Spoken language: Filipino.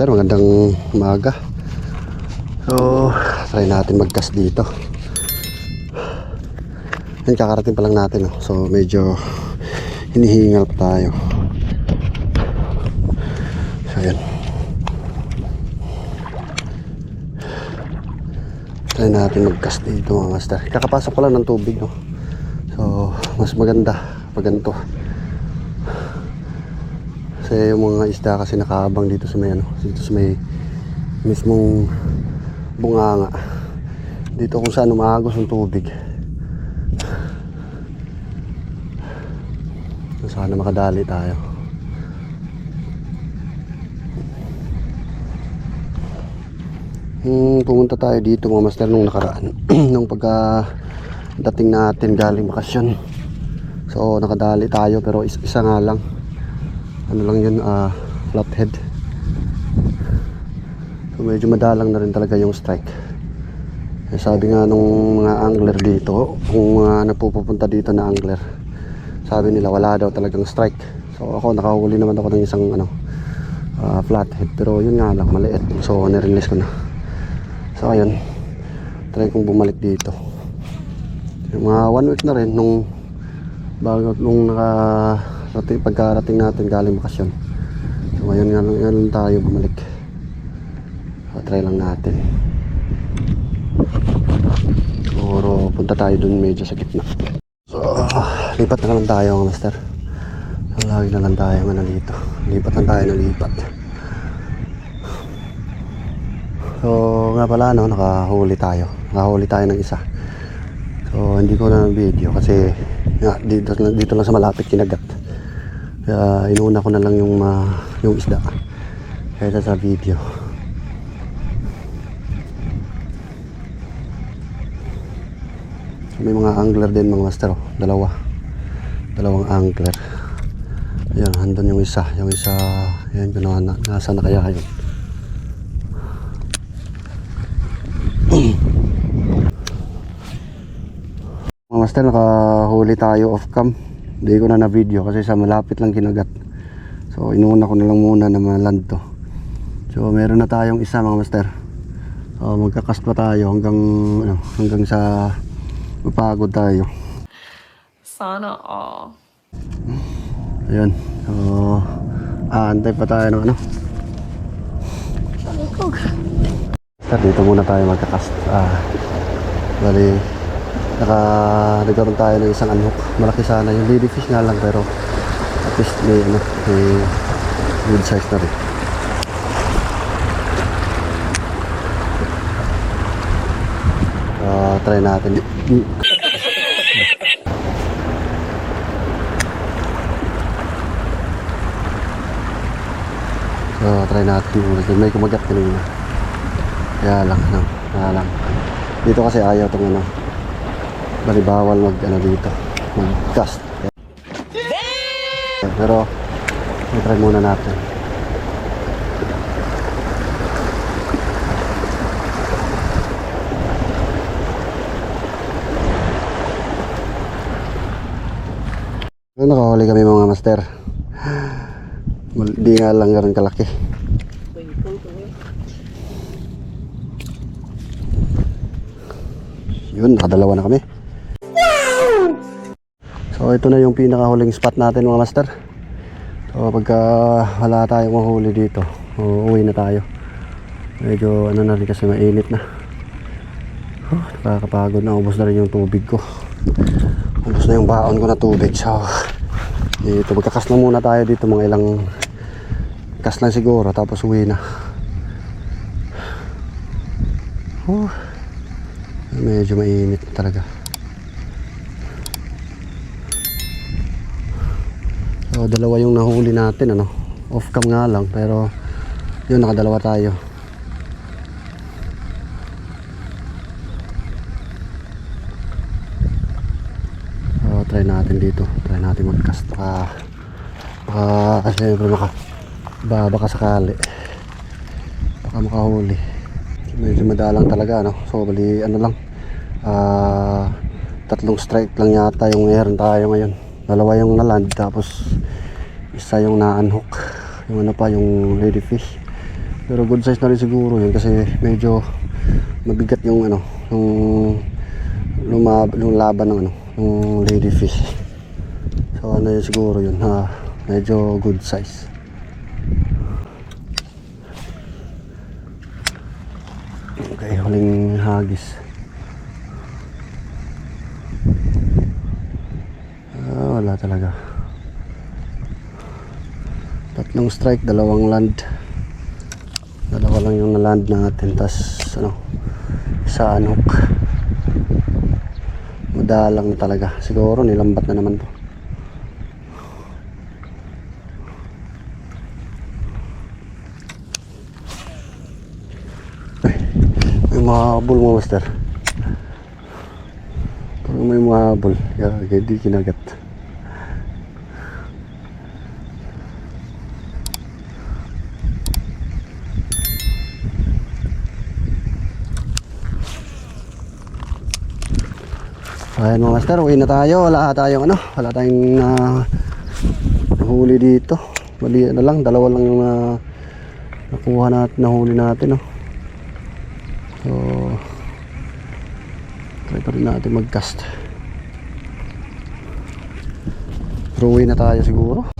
Pero magandang umaga. So, try natin mag-cast dito. Yan, kakarating pa lang natin. Oh. So, medyo hinihingal pa tayo. So, yan. Try natin mag-cast dito mga master. Kakapasok ko lang ng tubig. No? So, mas maganda pag ganito. Kasi yung mga isda kasi nakaabang dito sa may ano, dito sa may mismong bunganga. Dito kung saan umaagos ang tubig. Sana makadali tayo. Hmm, pumunta tayo dito mga master nung nakaraan. nung pagka dating natin galing bakasyon. So nakadali tayo pero is isa nga lang. Ano lang yun, ah, flathead. So medyo madalang na rin talaga yung strike. Eh, sabi nga nung mga angler dito, kung mga napupunta dito na angler, sabi nila wala daw talagang strike. So ako nakahuli naman ako ng isang ano, ah, flathead pero yun nga lang maliit. So nirelease ko na. So ayun, try kong bumalik dito. Yung mga one week na rin nung bago nung naka rating, pagkarating natin galing bakasyon. So ngayon nga lang, lang tayo bumalik. So, try lang natin. Siguro punta tayo dun medyo sa gitna. So, lipat na lang tayo master. So, lagi na lang tayo nga. Lipat lang tayo ng lipat. So, nga pala, no, nakahuli tayo. Nakahuli tayo ng isa. So, hindi ko na video kasi nga, dito, dito lang sa malapit kinagat. Kaya inuna ko na lang yung, ma yung isda. Kaya sa video. May mga angler din mga master. oh. Dalawa. Dalawang angler. Ayan, andun yung isa. Yung isa, ayan, yun, na, nasa na kaya yun. Mga master, nakahuli tayo off cam. Hindi ko na na video kasi sa malapit lang kinagat. So inuna ko na lang muna na maland to. So meron na tayong isa mga master. So magkakast pa tayo hanggang ano, hanggang sa mapagod tayo. Sana all. Ayun. So aantay pa tayo ng ano. Master, dito muna tayo magkakast. Ah, bali, naka, nagkaroon tayo ng isang anhook. Malaki sana yung baby fish nga lang pero at least may ano, may good size na rin. Ah, try natin. So, try natin muna. May kumagat kanina. Kaya lang, ano, kaya lang. Dito kasi ayaw tong ano. Bali bawal mag ano dito. Mag cast. Pero, try muna natin. Nakahuli kami mga master. Di nga lang ganun kalaki. Yun, nakadalawa na kami. Ito na yung pinakahuling spot natin mga master. So pagka wala tayong mahuli dito, uuwi na tayo. Medyo ano na rin kasi mainit na. Oh, nakakapagod na, ubos na rin yung tubig ko. Ubos na yung baon ko na tubig. So dito magkakas na muna tayo dito mga ilang kas lang siguro tapos uwi na. Oh, medyo mainit talaga. So, dalawa yung nahuli natin, ano. Off cam nga lang, pero yun, nakadalawa tayo. So, try natin dito. Try natin mag-cast. Baka, baka, siyempre, maka, ba, baka sakali. Baka makahuli. Medyo madalang talaga, no. So, bali, ano lang, ah, tatlong strike lang yata yung meron tayo ngayon. Dalawa yung naland, tapos isa yung na-unhook. Yung ano pa, yung ladyfish. Pero good size na rin siguro yun kasi medyo mabigat yung ano, yung lumab, yung laban ng ano, yung ladyfish. So ano yun siguro yun, ha, medyo good size. Okay, huling hagis. Ah, wala talaga. Tatlong strike, dalawang land. Dalawa lang yung na-land natin. tas ano, sa anok. Madalang talaga. Siguro nilambat na naman to. Mahabol mo, master. Parang may mahabol. Kaya, kaya di kinagat. Ayan mga master, uwi na tayo. Wala tayong ano, wala tayong uh, nahuli dito. Mali na lang, dalawa lang yung ah, nakuha natin, nahuli natin. No? So, try pa rin natin mag-cast. Pero na tayo siguro.